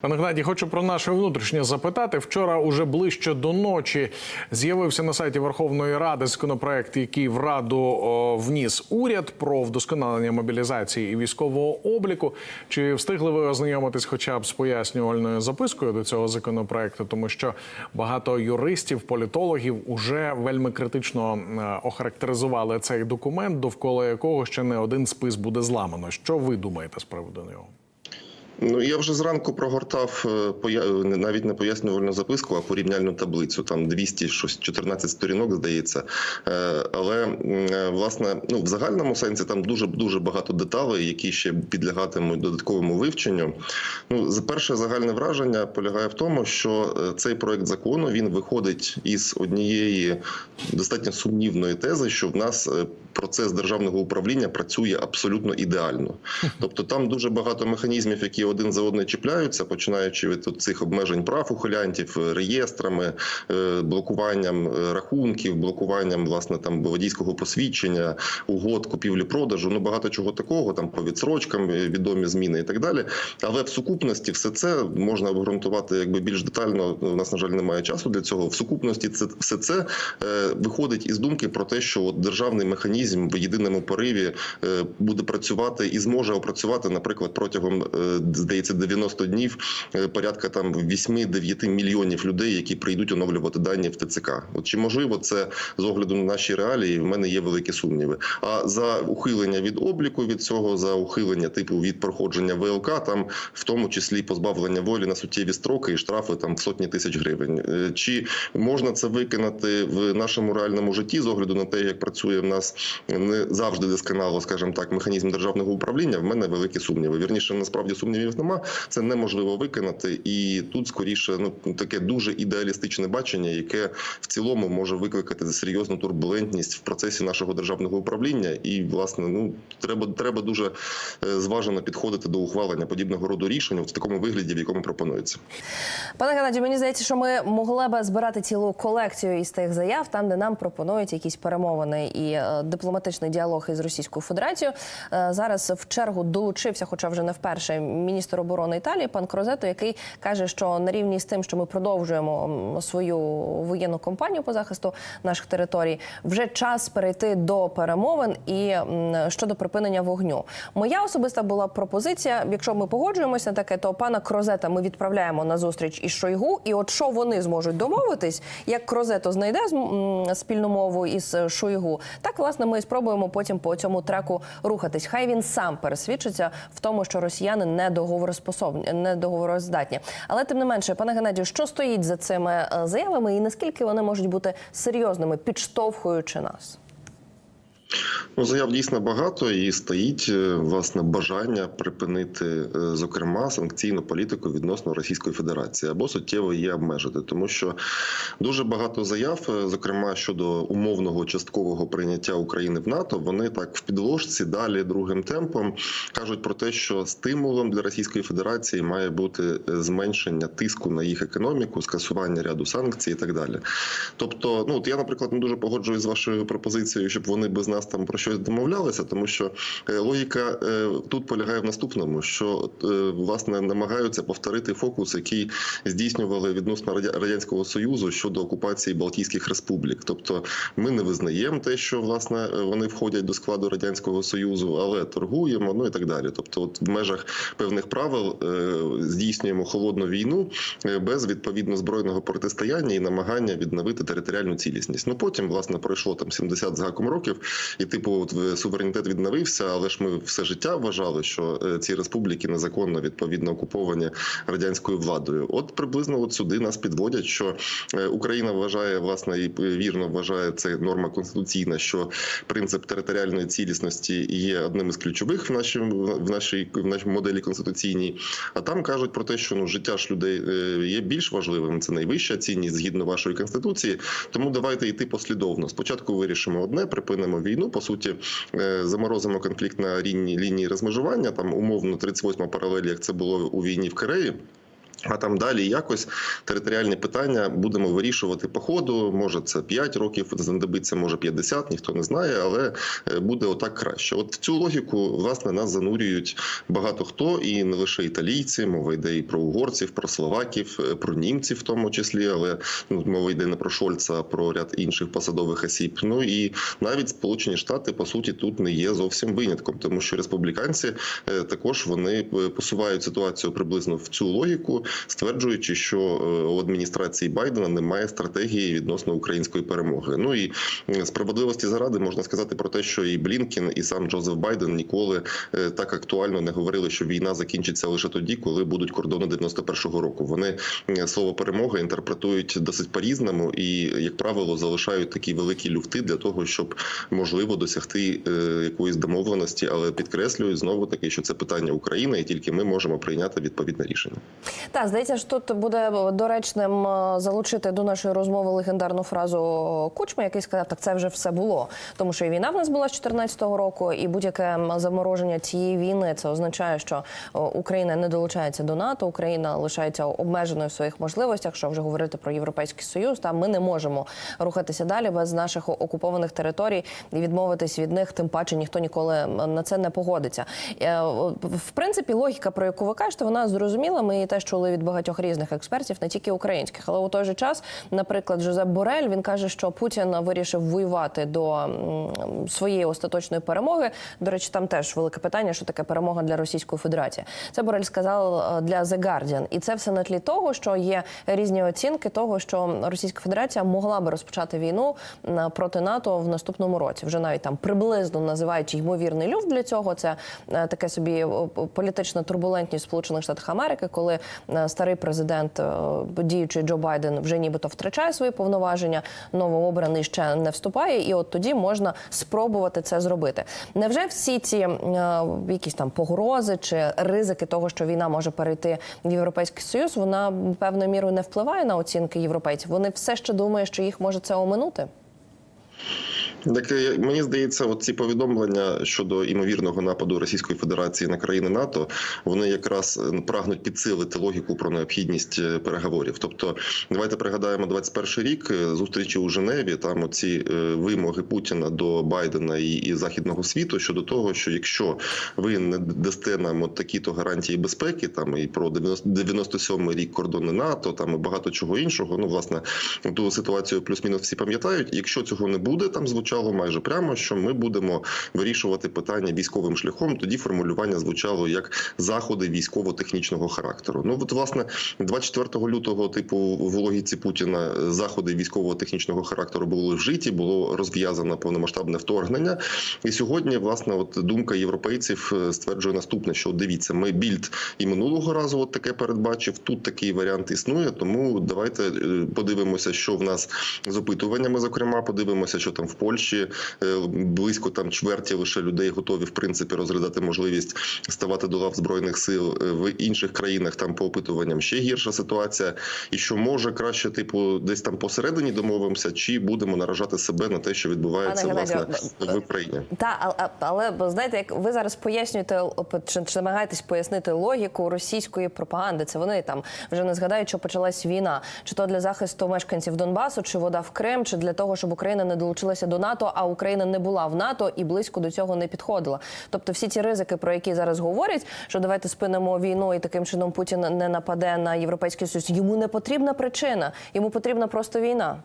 Пане Гнаді, хочу про наше внутрішнє запитати. Вчора, уже ближче до ночі, з'явився на сайті Верховної Ради законопроект, який в раду о, вніс уряд про вдосконалення мобілізації і військового обліку. Чи встигли ви ознайомитись, хоча б з пояснювальною запискою до цього законопроекту? Тому що багато юристів, політологів уже вельми критично е, охарактеризували цей документ, довкола якого ще не один спис буде зламано. Що ви думаєте з приводу нього? Ну я вже зранку прогортав е, не- навіть не пояснювальну записку, а порівняльну таблицю. Там 200, щось 14 сторінок, здається. Е, Але е, власне, ну в загальному сенсі там дуже дуже багато деталей, які ще підлягатимуть додатковому вивченню. Ну, перше загальне враження полягає в тому, що е, цей проект закону він виходить із однієї достатньо сумнівної тези, що в нас е, процес державного управління працює абсолютно ідеально. Тобто там дуже багато механізмів, які один за одним чіпляються, починаючи від цих обмежень прав ухилянтів, е, реєстрами, е, блокуванням е, рахунків, блокуванням власне там водійського посвідчення, угод, купівлі-продажу. Ну багато чого такого, там по відсрочкам відомі зміни і так далі. Але в сукупності все це можна обґрунтувати якби більш детально. У нас на жаль немає часу для цього. В сукупності це все це виходить із думки про те, що от державний механізм в єдиному пориві буде працювати і зможе опрацювати, наприклад, протягом здається 90 днів е, порядка там 8-9 мільйонів людей, які прийдуть оновлювати дані в ТЦК. От чи можливо це з огляду на наші реалії? В мене є великі сумніви. А за ухилення від обліку від цього, за ухилення типу від проходження ВЛК, там в тому числі позбавлення волі на суттєві строки і штрафи там в сотні тисяч гривень. Е, Чи можна це виконати в нашому реальному житті з огляду на те, як працює в нас не завжди досконало, скажімо так, механізм державного управління? В мене великі сумніви. Вірніше, насправді сумнівів нема. Це неможливо виконати, і тут скоріше ну таке дуже ідеалістичне бачення, яке в цілому може викликати серйозну турбулентність в процесі нашого державного управління. І власне, ну треба треба дуже е, зважено підходити до ухвалення подібного роду рішень в такому вигляді, в якому пропонується. Пане Геннадію, мені здається, що ми могли би збирати цілу колекцію із тих заяв, там де нам пропонують якісь перемовини і е, дипломатичний діалог із Російською Федерацією. Е, зараз в чергу долучився, хоча вже не вперше, міністр оборони Італії пан Крозето, який каже, що на рівні з тим, що ми продовжуємо свою воєнну кампанію по захисту наших територій, вже час перейти до перемовин і щодо припинення вогню. Моя особиста була пропозиція. Якщо ми погоджуємося на таке, то пана Крозета ми відправляємо на зустріч із Шойгу. І от що вони зможуть домовитись, як Крозето знайде спільну мову із Шойгу, так власне ми спробуємо потім по цьому треку рухатись. Хай він сам пересвідчиться в тому, що росіяни не договороспособні, не договороздатні. Але тим не менше, пане Геннадію, що стоїть за цими е, заявами, і наскільки вони можуть бути серйозними, підштовхуючи нас? Ну, заяв дійсно багато і стоїть е, власне бажання припинити, е, зокрема, санкційну політику відносно Російської Федерації або суттєво її обмежити, тому що дуже багато заяв, е, зокрема щодо умовного часткового прийняття України в НАТО, вони так в підложці далі другим темпом кажуть про те, що стимулом для Російської Федерації має бути зменшення тиску на їх економіку, скасування ряду санкцій і так далі. Тобто, ну от я, наприклад, не дуже погоджуюсь з вашою пропозицією, щоб вони без нас там про щось домовлялися, тому що е, логіка е, тут полягає в наступному: що е, власне намагаються повторити фокус, який здійснювали відносно Радя- радянського союзу щодо окупації Балтійських республік. Тобто, ми не визнаємо те, що власне вони входять до складу радянського союзу, але торгуємо, ну і так далі. Тобто, от в межах певних правил здійснюємо холодну війну без відповідно збройного протистояння і намагання відновити територіальну цілісність. Ну потім, власне, пройшло там 70 з гаком років, і типу, от суверенітет відновився, але ж ми все життя вважали, що е, ці республіки незаконно відповідно окуповані радянською владою. От приблизно от сюди нас підводять, що е, Україна вважає власне і вірно вважає це норма конституційна, що принцип територіальної цілісності є одним із ключових в нашій в нашій в нашій моделі конституційній. А там кажуть про те, що ну життя ж людей е, є більш важливим. Це найвища цінність згідно вашої конституції. Тому давайте йти послідовно. Спочатку вирішимо одне, припинимо війну. По суті, е, заморозимо конфлікт на лінії лінії розмежування. Там умовно 38 паралель, як це було у війні в Кореї. А там далі якось територіальні питання будемо вирішувати по ходу. Може, це 5 років знадобиться, може 50, ніхто не знає, але е, буде отак краще. От цю логіку власне нас занурюють багато хто, і не лише італійці, мова йде і про угорців, про словаків, е, про німців, в тому числі, але ну, мова йде не про Шольца, а про ряд інших посадових осіб. Ну і навіть Сполучені Штати по суті тут не є зовсім винятком, тому що республіканці е, також вони посувають ситуацію приблизно в цю логіку стверджуючи, що е, у адміністрації Байдена немає стратегії відносно української перемоги. Ну і справедливості заради можна сказати про те, що і Блінкін, і сам Джозеф Байден ніколи е, так актуально не говорили, що війна закінчиться лише тоді, коли будуть кордони 91-го року. Вони слово перемога інтерпретують досить по-різному і, як правило, залишають такі великі люфти для того, щоб можливо досягти е, якоїсь домовленості, але підкреслюють знову таки, що це питання України, і тільки ми можемо прийняти відповідне рішення. Так, здається, що тут буде доречним е, залучити до нашої розмови легендарну фразу Кучма, який сказав, так це вже все було. Тому що і війна в нас була з 2014 року, і будь-яке замороження цієї війни це означає, що Україна не долучається до НАТО, Україна лишається обмеженою в своїх можливостях. Що вже говорити про європейський союз, там ми не можемо рухатися далі без наших окупованих територій і відмовитись від них. Тим паче ніхто ніколи на це не погодиться. Е, В принципі, логіка, про яку ви кажете, вона зрозуміла. Ми її теж чули від багатьох різних експертів, не тільки українських. Але у той же час, наприклад, Жозеп Борель він каже, що Путін вирішив воювати до своєї остаточної перемоги. До речі, там теж велике питання, що таке перемога для Російської Федерації. Це Борель сказав е, для The Guardian. і це все на тлі того, що є різні оцінки того, що Російська Федерація могла би розпочати війну проти НАТО в наступному році. Вже навіть там приблизно називають ймовірний люфт для цього. Це е, таке собі політична турбулентність в Сполучених Штатах Америки, коли е, старий президент, е, діючий Джо Байден, вже нібито втрачає свої повноваження, новообраний ще не вступає, і от тоді можна спробувати це зробити. Невже всі ці е, якісь там погрози чи ризики того, що війна може перейти в європейський союз, вона певною мірою не впливає на оцінки європейців? Вони все ще думають, що їх може це оминути? Так е, мені здається, от ці повідомлення щодо імовірного нападу Російської Федерації на країни НАТО, вони якраз е, прагнуть підсилити логіку про необхідність е, переговорів. Тобто, давайте пригадаємо 21 рік зустрічі у Женеві. Там оці вимоги Путіна до Байдена і, і західного світу щодо того, що якщо ви не дасте нам от такі-то гарантії безпеки, там і про 90 97 рік кордони НАТО, там і багато чого іншого. Ну, власне, ту ситуацію плюс-мінус всі пам'ятають. Якщо цього не буде, там звучало майже прямо, що ми будемо вирішувати питання військовим шляхом. Тоді формулювання звучало як заходи військово-технічного характеру. Ну от власне 24 лютого, типу, в логіці Путіна заходи військово-технічного характеру були вжиті, було розв'язано повномасштабне вторгнення. І сьогодні, власне, от думка європейців е, стверджує наступне: що дивіться, ми більд і минулого разу от таке передбачив. Тут такий варіант існує. Тому давайте е, подивимося, що в нас з опитуваннями. Зокрема, подивимося, що там в Польщі е, близько там чверті лише людей готові в принципі розглядати можливість ставати до лав збройних сил Е, в інших країнах. Там по опитуванням ще гірша ситуація, і що може краще, типу, десь там посередині домовимося, чи будемо наражати себе на те, що відбувається Пане власне Геннадію, в Україні. Та але, але знаєте, як ви зараз пояснюєте чи, чи намагаєтесь пояснити логіку російської пропаганди? Це вони там вже не згадають, що почалась війна, чи то для захисту мешканців Донбасу, чи вода в Крим, чи для того, щоб Україна не долучилася до НАТО, а Україна не була в НАТО і близько до цього не підходила. Тобто, всі ці ризики, про які зараз говорять, що давайте спинимо війну і таким чином Путін не нападе на європейський союз. Йому не потрібна причина, йому потрібна просто війна.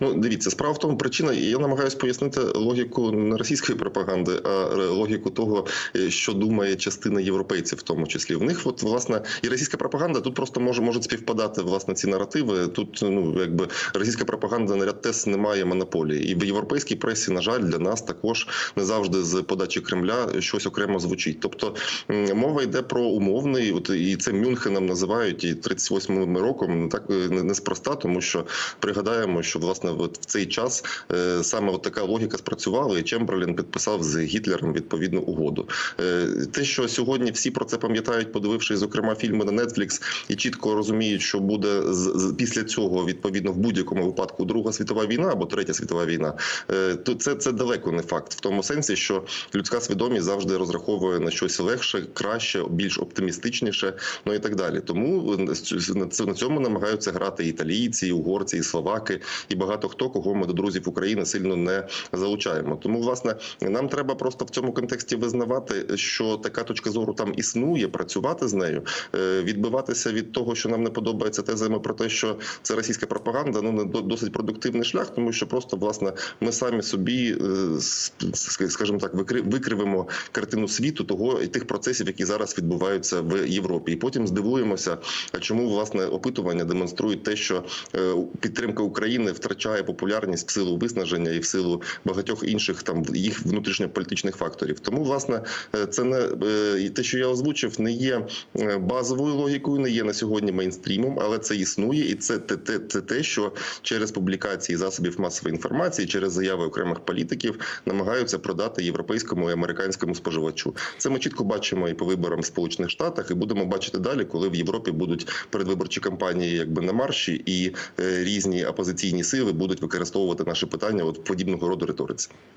Ну, дивіться, справа в тому причина, і я намагаюся пояснити логіку не російської пропаганди, а логіку того, е, що думає частина європейців, в тому числі. В них, от власне, і російська пропаганда тут просто може можуть співпадати власне ці наративи. Тут ну якби російська пропаганда на ряд тез не має монополії, і в європейській пресі, на жаль, для нас також не завжди з подачі Кремля щось окремо звучить. Тобто мова йде про умовний, от і це Мюнхеном називають і 38 роком. Так е, неспроста, тому що пригадаємо, що власне от в цей час е, саме от така логіка спрацювала, і Чемберлін підписав з Гітлером відповідну угоду. Е, Те, що сьогодні всі про це пам'ятають, подививши зокрема фільми на Netflix, і чітко розуміють, що буде з- після цього відповідно в будь-якому випадку Друга світова війна або Третя світова війна, е, то це, це далеко не факт в тому сенсі, що людська свідомість завжди розраховує на щось легше, краще, більш оптимістичніше, ну і так далі. Тому на на цьому намагаються грати італійці, і угорці, і словаки, і багато хто, кого ми до друзів України сильно не залучаємо. Тому, власне, нам треба просто в цьому контексті визнавати, що така точка зору там існує, працювати з нею, е, відбиватися від того, що нам не подобається тезами про те, що це російська пропаганда. Ну не до- досить продуктивний шлях, тому що просто власне ми самі собі, е, скажімо так, викри- викривимо картину світу того і тих процесів, які зараз відбуваються в Європі, і потім здивуємося, чому власне опитування демонструють те, що е, підтримка України втрачає популярність в силу виснаження і в силу багатьох інших там їх внутрішньополітичних факторів. Тому, власне, е, це не е, і те, що я озвучив, не є е, базовою логікою, не є на сьогодні мейнстрімом, але це існує, і це те, те, це те, що через публікації засобів масової інформації, через заяви окремих політиків намагаються продати європейському і американському споживачу. Це ми чітко бачимо і по виборам в Сполучених Штатах, і будемо бачити далі, коли в Європі будуть передвиборчі кампанії, якби на марші, і різні опозиційні сили будуть використовувати наші питання от подібного роду риториці.